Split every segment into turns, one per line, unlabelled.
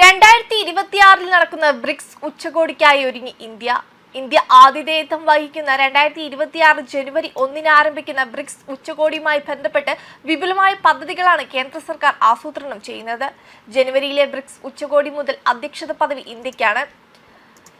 രണ്ടായിരത്തി ഇരുപത്തിയാറിൽ നടക്കുന്ന ബ്രിക്സ് ഉച്ചകോടിക്കായി ഒരുങ്ങി ഇന്ത്യ. ഇന്ത്യ ആതിഥേയത്വം വഹിക്കുന്ന രണ്ടായിരത്തി ഇരുപത്തിയാറ് ജനുവരി ഒന്നിന് ആരംഭിക്കുന്ന ബ്രിക്സ് ഉച്ചകോടിയുമായി ബന്ധപ്പെട്ട് വിപുലമായ പദ്ധതികളാണ് കേന്ദ്ര സർക്കാർ ആസൂത്രണം ചെയ്യുന്നത്. ജനുവരിയിലെ ബ്രിക്സ് ഉച്ചകോടി മുതൽ അധ്യക്ഷത പദവി ഇന്ത്യക്കാണ്.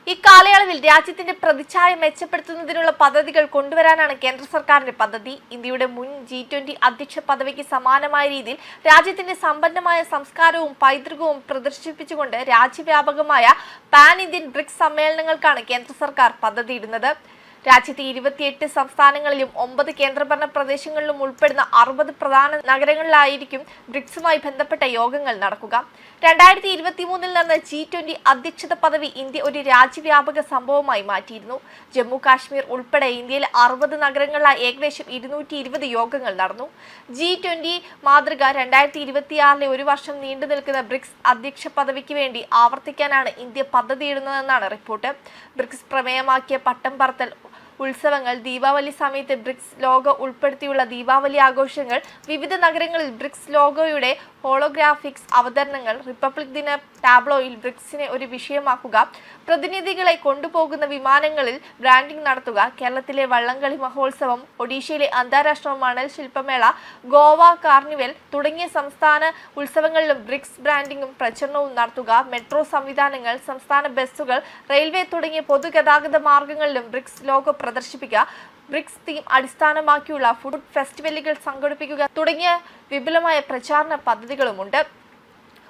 ഇക്കാലയളവിൽ രാജ്യത്തിന്റെ പ്രതിച്ഛായ മെച്ചപ്പെടുത്തുന്നതിനുള്ള പദ്ധതികൾ കൊണ്ടുവരാനാണ് കേന്ദ്ര സർക്കാരിന്റെ പദ്ധതി. ഇന്ത്യയുടെ മുൻ ജി ട്വന്റി അധ്യക്ഷ പദവിക്ക് സമാനമായ രീതിയിൽ രാജ്യത്തിന്റെ സമ്പന്നമായ സംസ്കാരവും പൈതൃകവും പ്രദർശിപ്പിച്ചുകൊണ്ട് രാജ്യവ്യാപകമായ പാൻ ഇന്ത്യൻ ബ്രിക്സ് സമ്മേളനങ്ങൾക്കാണ് കേന്ദ്ര സർക്കാർ പദ്ധതിയിടുന്നത്. രാജ്യത്തെ ഇരുപത്തിയെട്ട് സംസ്ഥാനങ്ങളിലും ഒമ്പത് കേന്ദ്രഭരണ പ്രദേശങ്ങളിലും ഉൾപ്പെടുന്ന അറുപത് പ്രധാന നഗരങ്ങളിലായിരിക്കും ബ്രിക്സുമായി ബന്ധപ്പെട്ട യോഗങ്ങൾ നടക്കുക. രണ്ടായിരത്തി ഇരുപത്തി മൂന്നിൽ നടന്ന ജി ട്വന്റി അധ്യക്ഷത പദവി ഇന്ത്യ ഒരു രാജ്യവ്യാപക സംഭവമായി മാറ്റിയിരുന്നു. ജമ്മു കാശ്മീർ ഉൾപ്പെടെ ഇന്ത്യയിലെ അറുപത് നഗരങ്ങളിലായി ഏകദേശം ഇരുന്നൂറ്റി ഇരുപത് യോഗങ്ങൾ നടന്നു. ജി ട്വന്റി മാതൃക രണ്ടായിരത്തി ഇരുപത്തിയാറിലെ ഒരു വർഷം നീണ്ടു നിൽക്കുന്ന ബ്രിക്സ് അധ്യക്ഷ പദവിക്ക് വേണ്ടി ആവർത്തിക്കാനാണ് ഇന്ത്യ പദ്ധതിയിടുന്നതെന്നാണ് റിപ്പോർട്ട്. ബ്രിക്സ് പ്രമേയമാക്കിയ പട്ടം പറത്തൽ ഉത്സവങ്ങൾ ദീപാവലി സമയത്ത് ബ്രിക്സ് ലോഗോ ഉൾപ്പെടുത്തിയുള്ള ദീപാവലി ആഘോഷങ്ങൾ വിവിധ നഗരങ്ങളിൽ ബ്രിക്സ് ലോഗോയുടെ ഹോളോഗ്രാഫിക്സ് അവതരണങ്ങൾ റിപ്പബ്ലിക് ദിന ടാബ്ലോയിൽ ബ്രിക്സിനെ ഒരു വിഷയമാക്കുക പ്രതിനിധികളെ കൊണ്ടുപോകുന്ന വിമാനങ്ങളിൽ ബ്രാൻഡിംഗ് നടത്തുക കേരളത്തിലെ വള്ളംകളി മഹോത്സവം ഒഡീഷയിലെ അന്താരാഷ്ട്ര മണൽ ശില്പമേള ഗോവ കാർണിവൽ തുടങ്ങിയ സംസ്ഥാന ഉത്സവങ്ങളിലും ബ്രിക്സ് ബ്രാൻഡിംഗും പ്രചരണവും നടത്തുക മെട്രോ സംവിധാനങ്ങൾ സംസ്ഥാന ബസ്സുകൾ റെയിൽവേ തുടങ്ങിയ പൊതുഗതാഗത മാർഗങ്ങളിലും ബ്രിക്സ് ലോഗോ പ്രദർശിപ്പിക്കുക ബ്രിക്സ് തീം അടിസ്ഥാനമാക്കിയുള്ള ഫുഡ് ഫെസ്റ്റിവലുകൾ സംഘടിപ്പിക്കുക തുടങ്ങിയ വിപുലമായ പ്രചാരണ പദ്ധതികളുമുണ്ട്.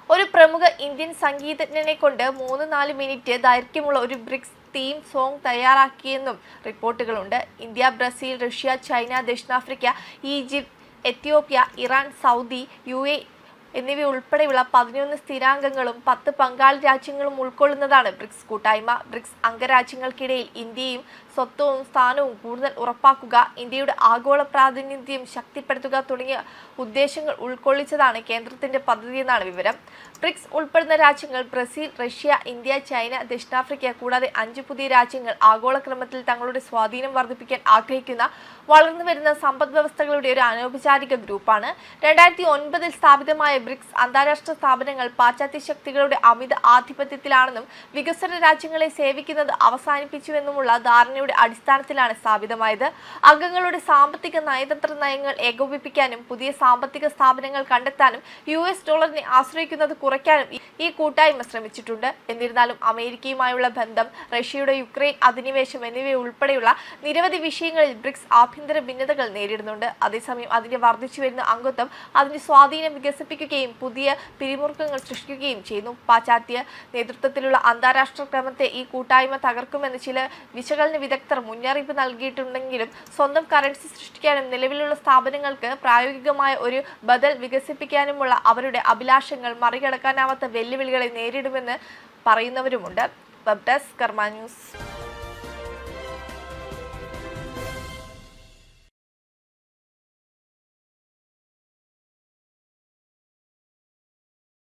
ഒരു പ്രമുഖ ഇന്ത്യൻ സംഗീതജ്ഞനെ കൊണ്ട് മൂന്ന് നാല് മിനിറ്റ് ദൈർഘ്യമുള്ള ഒരു ബ്രിക്സ് തീം സോങ് തയ്യാറാക്കിയെന്നും റിപ്പോർട്ടുകളുണ്ട്. ഇന്ത്യ ബ്രസീൽ റഷ്യ ചൈന ദക്ഷിണാഫ്രിക്ക Egypt Ethiopia Iran Saudi U A എന്നിവ ഉൾപ്പെടെയുള്ള പതിനൊന്ന് സ്ഥിരാംഗങ്ങളും പത്ത് പങ്കാളി രാജ്യങ്ങളും ഉൾക്കൊള്ളുന്നതാണ് ബ്രിക്സ് കൂട്ടായ്മ. ബ്രിക്സ് അംഗരാജ്യങ്ങൾക്കിടയിൽ ഇന്ത്യയും സ്വത്വവും സ്ഥാനവും കൂടുതൽ ഉറപ്പാക്കുക ഇന്ത്യയുടെ ആഗോള പ്രാതിനിധ്യം ശക്തിപ്പെടുത്തുക തുടങ്ങിയ ഉദ്ദേശങ്ങൾ ഉൾക്കൊള്ളിച്ചതാണ് കേന്ദ്രത്തിന്റെ പദ്ധതി എന്നാണ് വിവരം. ബ്രിക്സ് ഉൾപ്പെടുന്ന രാജ്യങ്ങൾ ബ്രസീൽ റഷ്യ ഇന്ത്യ ചൈന ദക്ഷിണാഫ്രിക്ക കൂടാതെ അഞ്ച് പുതിയ രാജ്യങ്ങൾ ആഗോള ക്രമത്തിൽ തങ്ങളുടെ സ്വാധീനം വർദ്ധിപ്പിക്കാൻ ആഗ്രഹിക്കുന്ന വളർന്നു വരുന്ന സമ്പദ് വ്യവസ്ഥകളുടെ ഒരു അനൗപചാരിക ഗ്രൂപ്പാണ്. രണ്ടായിരത്തി ഒൻപതിൽ സ്ഥാപിതമായ ബ്രിക്സ് അന്താരാഷ്ട്ര സ്ഥാപനങ്ങൾ പാശ്ചാത്യ ശക്തികളുടെ അമിത ആധിപത്യത്തിലാണെന്നും വികസന രാജ്യങ്ങളെ സേവിക്കുന്നത് അവസാനിപ്പിച്ചുവെന്നുമുള്ള ധാരണയുടെ അടിസ്ഥാനത്തിലാണ് സ്ഥാപിതമായത്. അംഗങ്ങളുടെ സാമ്പത്തിക നയതന്ത്ര നയങ്ങൾ ഏകോപിപ്പിക്കാനും പുതിയ സാമ്പത്തിക സ്ഥാപനങ്ങൾ കണ്ടെത്താനും യു എസ് ഡോളറിനെ ആശ്രയിക്കുന്നത് കുറയ്ക്കാനും ഈ- കൂട്ടായ്മ ശ്രമിച്ചിട്ടുണ്ട്. എന്നിരുന്നാലും അമേരിക്കയുമായുള്ള ബന്ധം റഷ്യയുടെ യുക്രൈൻ അധിനിവേശം എന്നിവ ഉൾപ്പെടെയുള്ള നിരവധി വിഷയങ്ങളിൽ ബ്രിക്സ് ആഭ്യന്തര ഭിന്നതകൾ നേരിടുന്നുണ്ട്. അതേസമയം അതിന്റെ വർദ്ധിച്ചു വരുന്ന അംഗത്വം അതിന്റെ സ്വാധീനം വികസിപ്പിക്കുകയും പുതിയ പിരിമുറുക്കങ്ങൾ സൃഷ്ടിക്കുകയും ചെയ്യുന്നു. പാശ്ചാത്യ നേതൃത്വത്തിലുള്ള അന്താരാഷ്ട്ര ക്രമത്തെ ഈ കൂട്ടായ്മ തകർക്കുമെന്ന് ചില വിശകലന വിദഗ്ധർ മുന്നറിയിപ്പ് നൽകിയിട്ടുണ്ടെങ്കിലും സ്വന്തം കറൻസി സൃഷ്ടിക്കാനും നിലവിലുള്ള സ്ഥാപനങ്ങൾക്ക് പ്രായോഗികമായ ഒരു ബദൽ വികസിപ്പിക്കാനുമുള്ള അവരുടെ അഭിലാഷങ്ങൾ മറികടക്കാനാവാത്ത വെല്ലുവിളികളെ നേരിടുമെന്ന് പറയുന്നവരുമുണ്ട്. Web desk Karma news